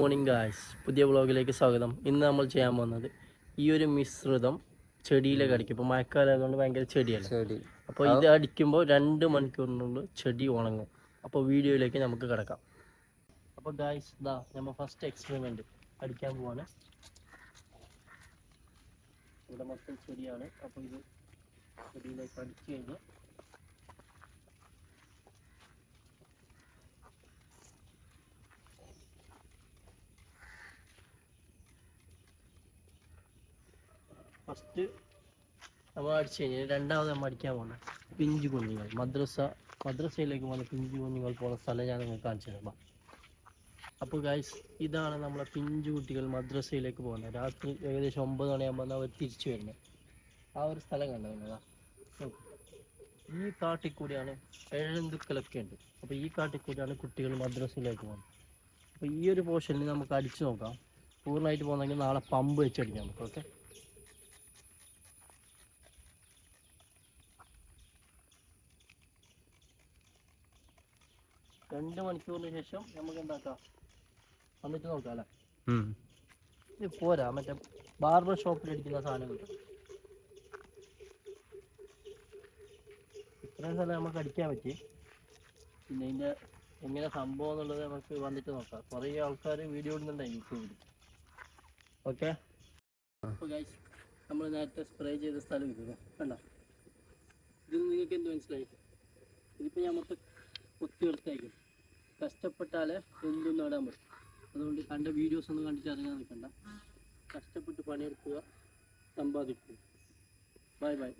Morning guys പുതിയ വ്ളോഗിലേക്ക് സ്വാഗതം. ഇന്ന് നമ്മൾ ചെയ്യാൻ പോകുന്നത് ഈ ഒരു മിശ്രിതം ചെടിയിലേക്ക് അടിക്കും. ഇപ്പോൾ മഴക്കാലം ആയതുകൊണ്ട് ഭയങ്കര ചെടിയല്ല? ചെടി. അപ്പോൾ ഇത് അടിക്കുമ്പോൾ രണ്ട് മണിക്കൂറിനുള്ളിൽ ചെടി ഉണങ്ങും. അപ്പോൾ വീഡിയോയിലേക്ക് നമുക്ക് കിടക്കാം. അപ്പോൾ ഗായ്സ് ഇതാ നമ്മൾ ഫസ്റ്റ് എക്സ്പെരിമെന്റ് അടിക്കാൻ പോവാണ്. ഇവിടെ മൊത്തം ചെടിയാണ്. അപ്പോൾ ഇത് ചെടിയിലേക്ക് അടിച്ചു കഴിഞ്ഞ് ഫസ്റ്റ് നമ്മൾ അടിച്ചു കഴിഞ്ഞാൽ രണ്ടാമത് നമ്മൾ അടിക്കാൻ പോകുന്നത് പിഞ്ചു കുഞ്ഞുങ്ങൾ. മദ്രസ മദ്രസയിലേക്ക് പോകുന്ന പിഞ്ചു കുഞ്ഞുങ്ങൾ പോകുന്ന സ്ഥലം ഞാൻ നിങ്ങൾക്ക് കാണിച്ചു തരാം. അപ്പോൾ ഗൈസ് ഇതാണ് നമ്മളെ പിഞ്ചു കുട്ടികൾ മദ്രസയിലേക്ക് പോകുന്നത്. രാത്രി ഏകദേശം ഒമ്പത് മണിയാകുമ്പോൾ അവർ തിരിച്ചു വരുന്നത് ആ ഒരു സ്ഥലം കണ്ടത് നിങ്ങളാ ഈ കാട്ടിൽ കൂടിയാണ് എഴന്തുക്കളൊക്കെ ഉണ്ട്. അപ്പോൾ ഈ കാട്ടിൽ കൂടിയാണ് കുട്ടികൾ മദ്രസയിലേക്ക് പോകുന്നത്. അപ്പോൾ ഈ ഒരു പോർഷനിൽ നമുക്ക് അടിച്ചു നോക്കാം. പൂർണമായിട്ട് പോകുന്നെങ്കിൽ നാളെ പമ്പ് വെച്ച് നമുക്ക് ഓക്കെ രണ്ട് മണിക്കൂറിന് ശേഷം നമുക്ക് എന്താക്കാം? വന്നിട്ട് നോക്കാം അല്ലേ? ഇത് പോരാ മറ്റേ ബാർബർ ഷോപ്പിൽ അടിക്കുന്ന സാധനം കിട്ടും. ഇത്രയും സ്ഥലം നമുക്ക് അടിക്കാൻ പറ്റി. പിന്നെ ഇതിന്റെ എങ്ങനെ സംഭവം എന്നുള്ളത് നമുക്ക് വന്നിട്ട് നോക്കാം. കുറേ ആൾക്കാർ വീഡിയോ ഇടുന്നുണ്ടായി യൂട്യൂബിൽ ഓക്കെ അപ്പോൾ ഗൈസ് നമ്മൾ നേരത്തെ സ്പ്രേ ചെയ്ത സ്ഥലം ഇരിക്കുന്നു കണ്ട? ഇത് നിങ്ങൾക്ക് എന്ത് മനസ്സിലായി? ഇതിപ്പോൾ ഞാൻ മൊത്തം കുത്തി എടുത്തേക്കും കഷ്ടപ്പെട്ടാലേ എന്തും നേടാൻ പറ്റും. അതുകൊണ്ട് കണ്ട വീഡിയോസ് ഒന്നും കണ്ടിട്ട് ഇറങ്ങാൻ നിൽക്കണ്ട. കഷ്ടപ്പെട്ട് പണിയെടുക്കുക സമ്പാദിക്കുക. Bye bye